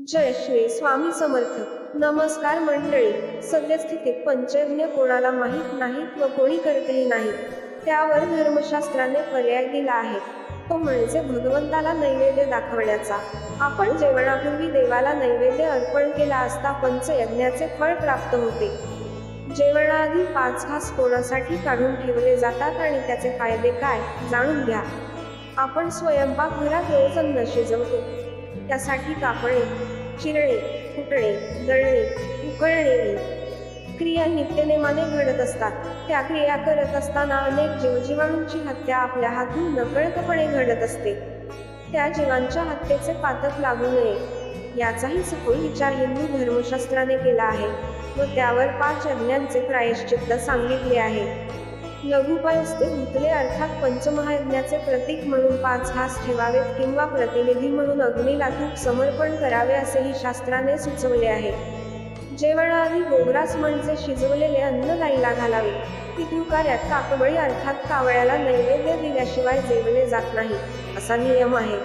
जय श्री स्वामी समर्थ. नमस्कार मंडळी. सद्यस्थितीत पंचयज्ञ कोणाला माहीत नाहीत व कोणी करतेही नाही त्यावर धर्मशास्त्राने पर्याय दिला आहे. तो म्हणजे भगवंताला नैवेद्य दाखवण्याचा. आपण जेवणापूर्वी देवाला नैवेद्य अर्पण केला असता पंचयज्ञाचे फळ प्राप्त होते. जेवणाआधी पाच घास कोणासाठी काढून ठेवले जातात आणि त्याचे फायदे काय जाणून घ्या. आपण स्वयंपाकघरात रोज अन्न शिजवतो. त्यासाठी कापणे चिरणे फुटणे दळणे उकळणे. क्रिया नित्यनेमाने घडत असतात. त्या क्रिया करत असताना अनेक जीवजीवाणूंची हत्या आपल्या हातून नकळतपणे घडत असते. त्या जीवांच्या हत्येचे पातक लागू नये. याचाही सखोल विचार हिंदू धर्मशास्त्राने केला आहे. व त्यावर पाच यज्ञांचे प्रायश्चित्त सांगितले आहे. लघुपायस्ते भुतले अर्थात पंचमहायज्ञाचे प्रतीक म्हणून पाच घास ठेवावेत किंवा प्रतिनिधी म्हणून अग्नीला तूप समर्पण करावे असेही शास्त्राने सुचवले आहे. जेवणाआधी गोग्रास म्हणजे शिजवलेले अन्न गाईला घालावे. पितृकार्यात काकबळी अर्थात कावळ्याला नैवेद्य दिल्याशिवाय जेवले जात नाही असा नियम आहे.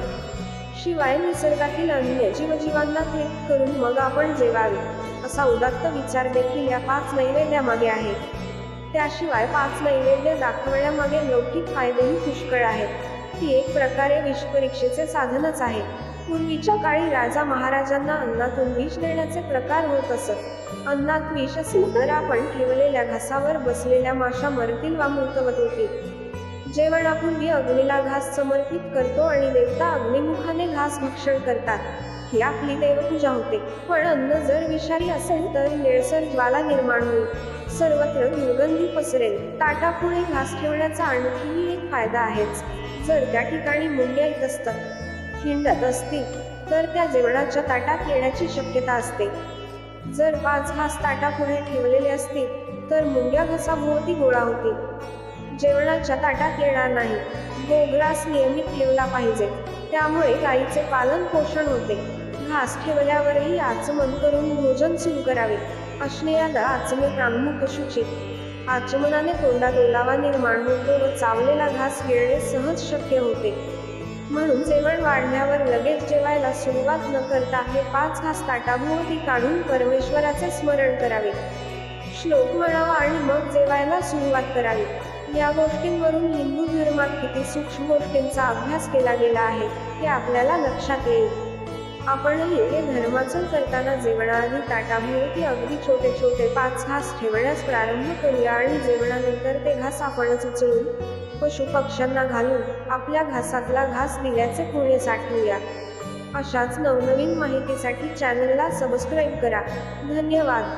शिवाय निसर्गातील अन्य जीवजीवांना थेट करून मग आपण जेवावे असा उदात्त विचार देखील या पाच नैवेद्यामागे आहे. त्याशिवाय पाच नैवेद्य दाखवण्यामागे लौकिक फायदेही पुष्कळ आहेत. ती एक प्रकारे विषपरीक्षेचे साधनच आहे. पूर्वीच्या काळी राजा महाराजांना अन्नातून विष देण्याचे प्रकार होत असत. अन्नात विष असेल तर आपण ठेवलेल्या घासावर बसलेल्या माशा मरतील वा मृतवत होतील. जेवणापूर्वी अग्नीला घास समर्पित करतो आणि देवता अग्निमुखाने घास भक्षण करतात. ही आपली देवपूजा होते. पण अन्न जर विषारी असेल तर निळसर ज्वाला निर्माण होईल. सर्वत्र दुर्गंधी पसरेल. ताटापुढे घास ठेवण्याचा आणखीही एक फायदा आहेच. जर त्या ठिकाणी मुंग्या येत असतात हिंडत असतील तर त्या जेवणाच्या ताटात येण्याची शक्यता असते. जर पाच घास ताटापुढे ठेवलेले असतील तर मुंग्या घसाभोवती गोळा होतील. जेवणाच्या ताटात येणार नाही. गोग्रास नियमित ठेवला पाहिजे. त्यामुळे गायीचे पालन पोषण होते. घास ठेवल्यावरही आचमन करून भोजन सुरू करावे. अश्नेयादा आचमे प्रामुख शुचित आचमनाने तोंडात ओलावा निर्माण होतो व चावलेला घास गिळणे सहज शक्य होते. म्हणून जेवण वाढल्यावर लगेच जेवायला सुरुवात न करता हे पाच घास ताटाभोवती काढून परमेश्वराचे स्मरण करावे. श्लोक म्हणावा आणि मग जेवायला सुरुवात करावी. या गोष्टींवरून हिंदू धर्मात किती सूक्ष्म गोष्टींचा अभ्यास केला गेला आहे हे आपल्याला लक्षात येईल. आपणही हे धर्माचन करताना जेवणाआधी ताटाभोवती अगदी छोटे छोटे पाच घास ठेवण्यास प्रारंभ करूया आणि जेवणानंतर ते घास आपणच उचलून पशु पक्ष्यांना घालून आपल्या घासातला घास दिल्याचे पुणे साठवूया. अशाच नवनवीन माहितीसाठी चॅनलला सबस्क्राईब करा. धन्यवाद.